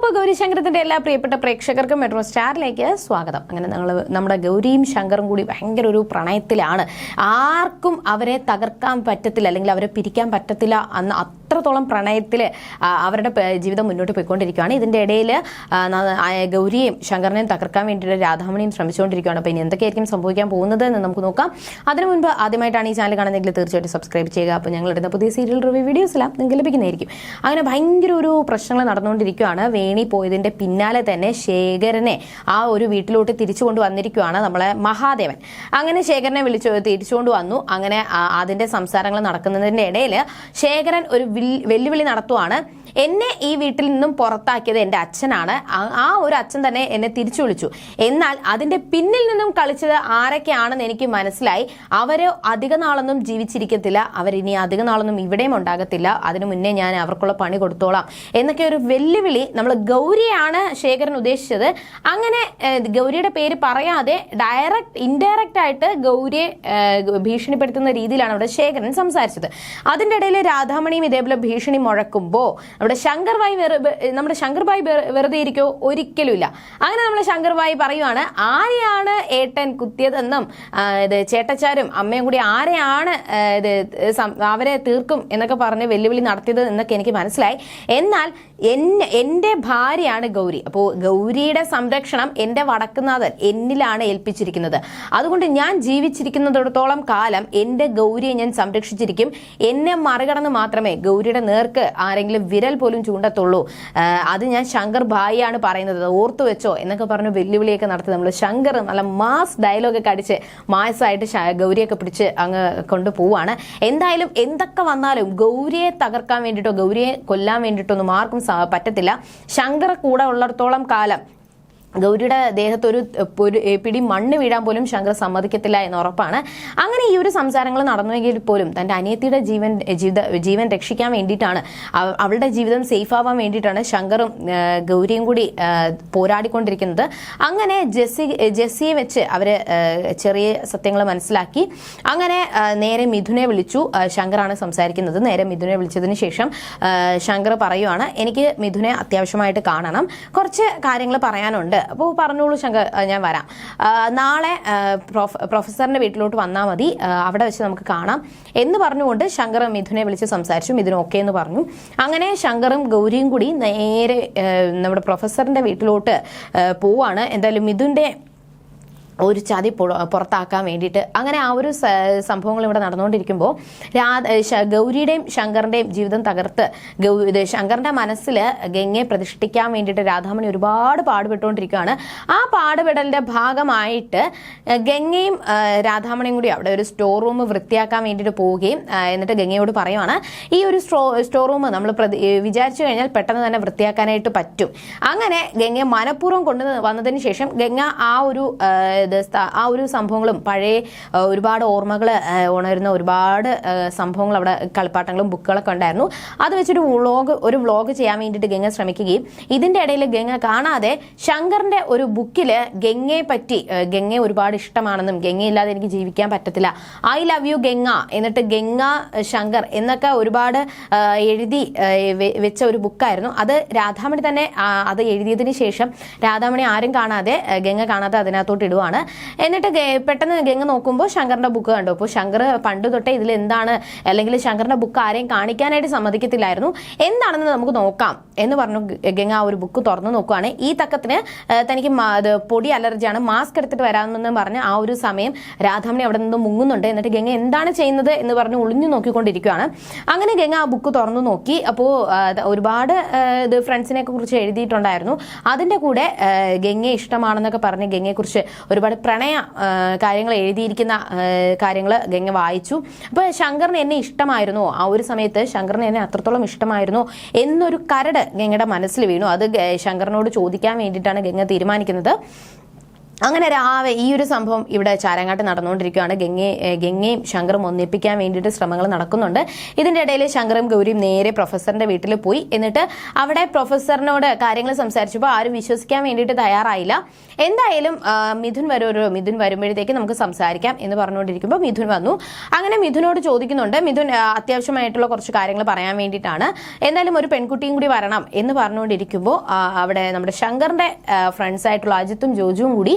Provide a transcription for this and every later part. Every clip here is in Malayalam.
അപ്പോൾ ഗൗരി ശങ്കരത്തിന്റെ എല്ലാ പ്രിയപ്പെട്ട പ്രേക്ഷകർക്കും മെട്രോ സ്റ്റാറിലേക്ക് സ്വാഗതം. അങ്ങനെ ഞങ്ങൾ നമ്മുടെ ഗൗരിയും ശങ്കറും കൂടി ഭയങ്കര ഒരു പ്രണയത്തിലാണ്. ആർക്കും അവരെ തകർക്കാൻ പറ്റത്തില്ല അല്ലെങ്കിൽ അവരെ പിരിക്കാൻ പറ്റത്തില്ല അന്ന് അത്രത്തോളം പ്രണയത്തിൽ അവരുടെ ജീവിതം മുന്നോട്ട് പോയിക്കൊണ്ടിരിക്കുകയാണ്. ഇതിന്റെ ഇടയിൽ ഗൗരിയും ശങ്കറിനെയും തകർക്കാൻ വേണ്ടിയിട്ട് രാധാമണിയും ശ്രമിച്ചുകൊണ്ടിരിക്കുകയാണ്. അപ്പോൾ ഇനി എന്തൊക്കെയായിരിക്കും സംഭവിക്കാൻ പോകുന്നത് എന്ന് നമുക്ക് നോക്കാം. അതിനു മുൻപ് ആദ്യമായിട്ടാണ് ഈ ചാനൽ കാണുന്നതെങ്കിൽ തീർച്ചയായിട്ടും സബ്സ്ക്രൈബ് ചെയ്യുക. അപ്പോൾ ഞങ്ങൾ ഇടുന്ന പുതിയ സീരിയൽ റിവ്യൂ വീഡിയോസ് എല്ലാം നിങ്ങൾക്ക് ലഭിക്കുന്നതായിരിക്കും. അങ്ങനെ ഭയങ്കര ഒരു പ്രശ്നങ്ങൾ നടന്നുകൊണ്ടിരിക്കുകയാണ്. വേണി പോയതിന്റെ പിന്നാലെ തന്നെ ശേഖരനെ ആ ഒരു വീട്ടിലോട്ട് തിരിച്ചു കൊണ്ടുവന്നിരിക്കുകയാണ് നമ്മളെ മഹാദേവൻ. അങ്ങനെ ശേഖരനെ വിളിച്ചു തിരിച്ചുകൊണ്ട് വന്നു. അങ്ങനെ അതിന്റെ സംസാരങ്ങൾ നടക്കുന്നതിന്റെ ഇടയിൽ ശേഖരൻ ഒരു വെല്ലുവിളി നടത്തുവാണ്. എന്നെ ഈ വീട്ടിൽ നിന്നും പുറത്താക്കിയത് എന്റെ അച്ഛനാണ്. ആ- ഒരു അച്ഛൻ തന്നെ എന്നെ തിരിച്ചു വിളിച്ചു. എന്നാൽ അതിന്റെ പിന്നിൽ നിന്നും കളിച്ചത് ആരൊക്കെയാണെന്ന് എനിക്ക് മനസ്സിലായി. അവർ അധിക നാളൊന്നും ജീവിച്ചിരിക്കത്തില്ല. അവരിനി അധിക നാളൊന്നും ഇവിടെയും ഉണ്ടാകത്തില്ല. അതിനു മുന്നേ ഞാൻ അവർക്കുള്ള പണി കൊടുത്തോളാം. എന്നൊക്കെ ഒരു വെല്ലുവിളി നമ്മൾ ഗൗരിയാണ് ശേഖരൻ ഉദ്ദേശിച്ചത്. അങ്ങനെ ഗൗരിയുടെ പേര് പറയാതെ ഡയറക്റ്റ് ഇൻഡയറക്റ്റ് ആയിട്ട് ഗൗരിയെ ഭീഷണിപ്പെടുത്തുന്ന രീതിയിലാണ് അവിടെ ശേഖരൻ സംസാരിച്ചത്. അതിന്റെ ഇടയിൽ രാധാമണിയും ഇതേപോലെ ഭീഷണി മുഴക്കുമ്പോൾ നമ്മുടെ ശങ്കർ ഭായ് നമ്മുടെ ശങ്കർ ഭായ് വെറുതെ ഇരിക്കോ ഒരിക്കലുമില്ല. അങ്ങനെ നമ്മൾ ശങ്കർ ഭായ് പറയുവാണ് ആരെയാണ് ഏട്ടൻ കുത്തിയതെന്നും ഇത് ചേട്ടച്ചാരും അമ്മയും കൂടി ആരെയാണ് ഇത് അവരെ തീർക്കും എന്നൊക്കെ പറഞ്ഞ് വെല്ലുവിളി നടത്തിയത് എന്നൊക്കെ എനിക്ക് മനസ്സിലായി. എന്നാൽ എന്നെ എന്റെ ഭാര്യയാണ് ഗൗരി. അപ്പോൾ ഗൗരിയുടെ സംരക്ഷണം എന്റെ വടക്കുനാഥൻ എന്നിലാണ് ഏൽപ്പിച്ചിരിക്കുന്നത്. അതുകൊണ്ട് ഞാൻ ജീവിച്ചിരിക്കുന്നിടത്തോളം കാലം എന്റെ ഗൗരിയെ ഞാൻ സംരക്ഷിച്ചിരിക്കും. എന്നെ മറികടന്ന് മാത്രമേ ഗൗരിയുടെ നേർക്ക് ആരെങ്കിലും വിരൽ പോലും ചൂണ്ടത്തുള്ളൂ. അത് ഞാൻ ശങ്കർ ഭായിയാണ് പറയുന്നത്. ഓർത്തു വെച്ചോ എന്നൊക്കെ പറഞ്ഞ് വെല്ലുവിളിയൊക്കെ നടത്തി നമ്മൾ ശങ്കർ നല്ല മാസ് ഡയലോഗൊക്കെ അടിച്ച് മാസായിട്ട് ഗൗരിയൊക്കെ പിടിച്ച് അങ്ങ് കൊണ്ടുപോവാണ് എന്തായാലും എന്തൊക്കെ വന്നാലും ഗൗരിയെ തകർക്കാൻ വേണ്ടിയിട്ടോ ഗൗരിയെ കൊല്ലാൻ വേണ്ടിയിട്ടോ ഒന്നും ആർക്കും പറ്റത്തില്ല. ശങ്കർ കൂടെ ഉള്ളിടത്തോളം കാലം ഗൗരിയുടെ ദേഹത്ത് ഒരു പിടി മണ്ണ് വീഴാൻ പോലും ശങ്കർ സമ്മതിക്കത്തില്ല എന്ന് ഉറപ്പാണ്. അങ്ങനെ ഈ ഒരു സംസാരങ്ങൾ നടന്നുവെങ്കിൽ പോലും തന്റെ അനിയത്തിയുടെ ജീവൻ ജീവൻ രക്ഷിക്കാൻ വേണ്ടിയിട്ടാണ് അവളുടെ ജീവിതം സേഫ് ആവാൻ വേണ്ടിയിട്ടാണ് ശങ്കറും ഗൗരിയും കൂടി പോരാടിക്കൊണ്ടിരിക്കുന്നത്. അങ്ങനെ ജെസ്സി ജെസ്സിയെ വെച്ച് അവർ ചെറിയ സത്യങ്ങൾ മനസ്സിലാക്കി. അങ്ങനെ നേരെ മിഥുനെ വിളിച്ചു. ശങ്കറാണ് സംസാരിക്കുന്നത്. നേരെ മിഥുനെ വിളിച്ചതിന് ശേഷം ശങ്കർ പറയുവാണ് എനിക്ക് മിഥുനെ അത്യാവശ്യമായിട്ട് കാണണം. കുറച്ച് കാര്യങ്ങൾ പറയാനുണ്ട്. അപ്പോൾ പറഞ്ഞോളൂ ശങ്കർ ഞാൻ വരാം. നാളെ പ്രൊഫസറിന്റെ വീട്ടിലോട്ട് വന്നാൽ മതി. അവിടെ വെച്ച് നമുക്ക് കാണാം. എന്ന് പറഞ്ഞുകൊണ്ട് ശങ്കർ മിഥുനെ വിളിച്ച് സംസാരിച്ചു. മിഥുൻ ഓക്കെ എന്ന് പറഞ്ഞു. അങ്ങനെ ശങ്കറും ഗൗരിയും കൂടി നേരെ നമ്മുടെ പ്രൊഫസറിന്റെ വീട്ടിലോട്ട് പോവാണ്. എന്തായാലും മിഥുന്റെ ഒരു ചതി പുറ- പുറത്താക്കാൻ വേണ്ടിയിട്ട്. അങ്ങനെ ആ ഒരു സംഭവങ്ങൾ ഇവിടെ നടന്നുകൊണ്ടിരിക്കുമ്പോൾ രാധ ഗൗരിയുടെയും ശങ്കറിന്റെയും ജീവിതം തകർത്ത് ഗൗരി ശങ്കറിന്റെ മനസ്സിൽ ഗംഗയെ പ്രതിഷ്ഠിക്കാൻ വേണ്ടിയിട്ട് രാധാമണി ഒരുപാട് പാടുപെട്ടുകൊണ്ടിരിക്കുകയാണ്. ആ പാടുപെടലിന്റെ ഭാഗമായിട്ട് ഗംഗയും രാധാമണിയും കൂടി അവിടെ ഒരു സ്റ്റോർ റൂം വൃത്തിയാക്കാൻ വേണ്ടിയിട്ട് പോവുകയും എന്നിട്ട് ഗംഗയോട് പറയുവാണ് ഈ ഒരു സ്റ്റോ സ്റ്റോർ റൂം നമ്മൾ പ്രതി- വിചാരിച്ചു കഴിഞ്ഞാൽ പെട്ടെന്ന് തന്നെ വൃത്തിയാക്കാനായിട്ട് പറ്റും. അങ്ങനെ ഗംഗയെ മനഃപൂർവം കൊണ്ടു വന്നതിന് ശേഷം ഗംഗ ആ ഒരു ഏഹ്, ആ ഒരു സംഭവങ്ങളും പഴയ ഒരുപാട് ഓർമ്മകൾ ഉണരുന്ന ഒരുപാട് സംഭവങ്ങൾ അവിടെ കളിപ്പാട്ടങ്ങളും ബുക്കുകളൊക്കെ ഉണ്ടായിരുന്നു. അത് വെച്ചൊരു വ്ളോഗ് ഒരു വ്ളോഗ് ചെയ്യാൻ വേണ്ടിയിട്ട് ഗംഗ ശ്രമിക്കുകയും ഇതിന്റെ ഇടയിൽ ഗംഗ കാണാതെ ശങ്കറിന്റെ ഒരു ബുക്കിൽ ഗംഗയെ പറ്റി ഗംഗയെ ഒരുപാട് ഇഷ്ടമാണെന്നും ഗംഗയില്ലാതെ എനിക്ക് ജീവിക്കാൻ പറ്റത്തില്ല. ഐ ലവ് യു ഗംഗ എന്നിട്ട് ഗംഗ ശങ്കർ എന്നൊക്കെ ഒരുപാട് എഴുതി വെച്ച ഒരു ബുക്കായിരുന്നു. അത് രാധാമണി തന്നെ അത് എഴുതിയതിന് ശേഷം രാധാമണി ആരും കാണാതെ ഗംഗ കാണാതെ അതിനകത്തോട്ട് ഇടുവാണ്. എന്നിട്ട് പെട്ടെന്ന് ഗംഗ നോക്കുമ്പോൾ ശങ്കറിന്റെ ബുക്ക് കണ്ടു. അപ്പോൾ ശങ്കർ പണ്ട് തൊട്ടേ ഇതിൽ എന്താണ് അല്ലെങ്കിൽ ശങ്കറിന്റെ ബുക്ക് ആരെയും കാണിക്കാനായിട്ട് സമ്മതിക്കത്തില്ലായിരുന്നു. എന്താണെന്ന് നമുക്ക് നോക്കാം എന്ന് പറഞ്ഞു ഗംഗ ആ ഒരു ബുക്ക് തുറന്നു നോക്കുവാണ്. ഈ തക്കത്തിന് തനിക്ക് പൊടി അലർജിയാണ് മാസ്ക് എടുത്തിട്ട് വരാമെന്ന് പറഞ്ഞ് ആ ഒരു സമയം രാധാമണി അവിടെ നിന്ന് മുങ്ങുന്നുണ്ട്. എന്നിട്ട് ഗംഗ എന്താണ് ചെയ്യുന്നത് എന്ന് പറഞ്ഞ് ഒളിഞ്ഞു നോക്കിക്കൊണ്ടിരിക്കുകയാണ് അങ്ങനെ ഗംഗ ആ ബുക്ക് തുറന്നു നോക്കി. അപ്പോൾ ഒരുപാട് ഇത് ഫ്രണ്ട്സിനെ കുറിച്ച് എഴുതിയിട്ടുണ്ടായിരുന്നു. അതിന്റെ കൂടെ ഗംഗയെ ഇഷ്ടമാണെന്നൊക്കെ പറഞ്ഞ് ഗംഗയെക്കുറിച്ച് ഒരുപാട് പ്രണയ കാര്യങ്ങൾ എഴുതിയിരിക്കുന്ന കാര്യങ്ങൾ ഗംഗ വായിച്ചു. അപ്പോൾ ശങ്കറിന് എന്നെ ഇഷ്ടമായിരുന്നു. ആ ഒരു സമയത്ത് ശങ്കറിന് എന്നെ അത്രത്തോളം ഇഷ്ടമായിരുന്നു എന്നൊരു കരട് ഗംഗയുടെ മനസ്സിൽ വീണു. അത് ശങ്കറിനോട് ചോദിക്കാൻ വേണ്ടിയിട്ടാണ് ഗംഗ തീരുമാനിക്കുന്നത്. അങ്ങനെ രാവെ ഈ ഒരു സംഭവം ഇവിടെ ചാരങ്ങാട്ട് നടന്നുകൊണ്ടിരിക്കുകയാണ്. ഗംഗയെ ഗംഗയും ശങ്കറും ഒന്നിപ്പിക്കാൻ വേണ്ടിയിട്ട് ശ്രമങ്ങൾ നടക്കുന്നുണ്ട്. ഇതിന്റെ ഇടയിൽ ശങ്കറും ഗൗരിയും നേരെ പ്രൊഫസറിന്റെ വീട്ടിൽ പോയി. എന്നിട്ട് അവിടെ പ്രൊഫസറിനോട് കാര്യങ്ങൾ സംസാരിച്ചപ്പോൾ ആരും വിശ്വസിക്കാൻ വേണ്ടിയിട്ട് തയ്യാറായില്ല. എന്തായാലും മിഥുൻ വരൂ മിഥുൻ വരുമ്പോഴത്തേക്ക് നമുക്ക് സംസാരിക്കാം എന്ന് പറഞ്ഞുകൊണ്ടിരിക്കുമ്പോൾ മിഥുൻ വന്നു. അങ്ങനെ മിഥുനോട് ചോദിക്കുന്നുണ്ട്. മിഥുൻ അത്യാവശ്യമായിട്ടുള്ള കുറച്ച് കാര്യങ്ങൾ പറയാൻ വേണ്ടിയിട്ടാണ്. എന്തായാലും ഒരു പെൺകുട്ടിയും കൂടി വരണം എന്ന് പറഞ്ഞുകൊണ്ടിരിക്കുമ്പോൾ അവിടെ നമ്മുടെ ശങ്കറിന്റെ ഫ്രണ്ട്സായിട്ടുള്ള അജിത്തും ജോജുവും കൂടി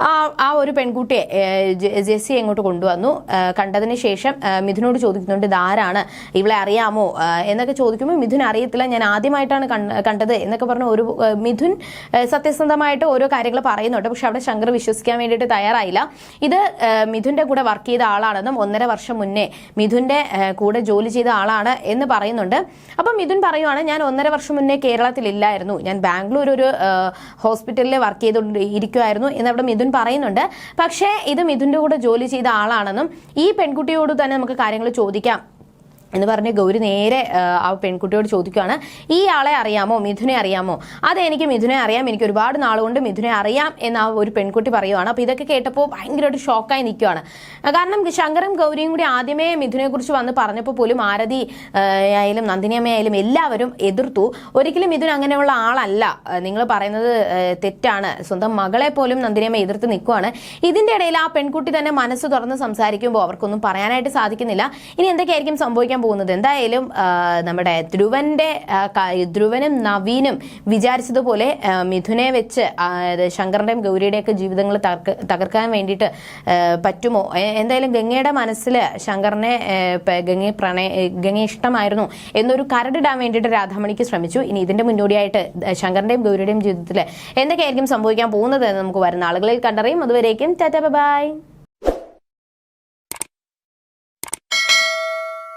ആ ആ ഒരു പെൺകുട്ടിയെ ജെസ്സിയെ ഇങ്ങോട്ട് കൊണ്ടുവന്നു. കണ്ടതിന് ശേഷം മിഥുനോട് ചോദിക്കുന്നുണ്ട് ഇതാരാണ്? ഇവളെ അറിയാമോ? എന്നൊക്കെ ചോദിക്കുമ്പോൾ മിഥുൻ അറിയത്തില്ല. ഞാൻ ആദ്യമായിട്ടാണ് കണ്ട- കണ്ടത്. എന്നൊക്കെ പറഞ്ഞ് ഒരു മിഥുൻ സത്യസന്ധമായിട്ട് ഓരോ കാര്യങ്ങൾ പറയുന്നുണ്ട്. പക്ഷെ അവിടെ ശങ്കർ വിശ്വസിക്കാൻ വേണ്ടിയിട്ട് തയ്യാറായില്ല. ഇത് മിഥുന്റെ കൂടെ വർക്ക് ചെയ്ത ആളാണെന്നും ഒന്നര വർഷം മുന്നേ മിഥുന്റെ കൂടെ ജോലി ചെയ്ത ആളാണ് എന്ന് പറയുന്നുണ്ട്. അപ്പം മിഥുൻ പറയുവാണ് ഞാൻ ഒന്നര വർഷം മുന്നേ കേരളത്തിലില്ലായിരുന്നു. ഞാൻ ബാംഗ്ലൂർ ഒരു ഹോസ്പിറ്റലിൽ വർക്ക് ചെയ്തുകൊണ്ട് ഇരിക്കുമായിരുന്നു എന്ന് അവിടെ പറയുന്നുണ്ട്. പക്ഷേ ഇത് മിഥുന്റെ കൂടെ ജോലി ചെയ്ത ആളാണെന്നും ഈ പെൺകുട്ടിയോട് തന്നെ നമുക്ക് കാര്യങ്ങൾ ചോദിക്കാം. എന്ന് പറഞ്ഞ് ഗൗരി നേരെ ആ, പെൺകുട്ടിയോട് ചോദിക്കുകയാണ് ഈ ആളെ അറിയാമോ? മിഥുനെ അറിയാമോ? അതെ എനിക്ക് മിഥുനെ അറിയാം. എനിക്ക് ഒരുപാട് നാളുകൊണ്ട് മിഥുനെ അറിയാം എന്ന് ആ ഒരു പെൺകുട്ടി പറയുവാണ്. അപ്പോൾ ഇതൊക്കെ കേട്ടപ്പോൾ ഭയങ്കരമായിട്ട് ഷോക്കായി നിൽക്കുകയാണ് കാരണം ശങ്കറും ഗൗരിയും കൂടി ആദ്യമേ മിഥുനെ കുറിച്ച് വന്ന് പറഞ്ഞപ്പോൾ പോലും ആരതി ആയാലും നന്ദിനിയമ്മയായാലും എല്ലാവരും എതിർത്തു. ഒരിക്കലും മിഥുൻ അങ്ങനെയുള്ള ആളല്ല. നിങ്ങൾ പറയുന്നത് തെറ്റാണ്. സ്വന്തം മകളെ പോലും നന്ദിനിയമ്മ എതിർത്ത് നിൽക്കുവാണ് ഇതിന്റെ ഇടയിൽ ആ പെൺകുട്ടി തന്നെ മനസ്സ് തുറന്ന് സംസാരിക്കുമ്പോൾ അവർക്കൊന്നും പറയാനായിട്ട് സാധിക്കുന്നില്ല. ഇനി എന്തൊക്കെയായിരിക്കും സംഭവിക്കാൻ പോകുന്നത്. എന്തായാലും നമ്മുടെ ധ്രുവന്റെ ധ്രുവനും നവീനും വിചാരിച്ചതുപോലെ മിഥുനെ വെച്ച് ശങ്കറിന്റെയും ഗൗരിയുടെയൊക്കെ ജീവിതങ്ങൾ തകർക്കാൻ വേണ്ടിയിട്ട് പറ്റുമോ? എന്തായാലും ഗംഗയുടെ മനസ്സിൽ ശങ്കറിനെ ഗംഗയെ പ്രണയ ഗംഗയെ ഇഷ്ടമായിരുന്നു എന്നൊരു കരടിടാൻ വേണ്ടിയിട്ട് രാധാമണിക്ക് ശ്രമിച്ചു. ഇനി ഇതിന്റെ മുന്നോടിയായിട്ട് ശങ്കറിന്റെയും ഗൗരിയുടെയും ജീവിതത്തിൽ എന്തൊക്കെയായിരിക്കും സംഭവിക്കാൻ പോകുന്നത് എന്ന് നമുക്ക് വരുന്ന ആളുകളിൽ കണ്ടറിയും. അതുവരേക്കും ടാറ്റ ബൈ.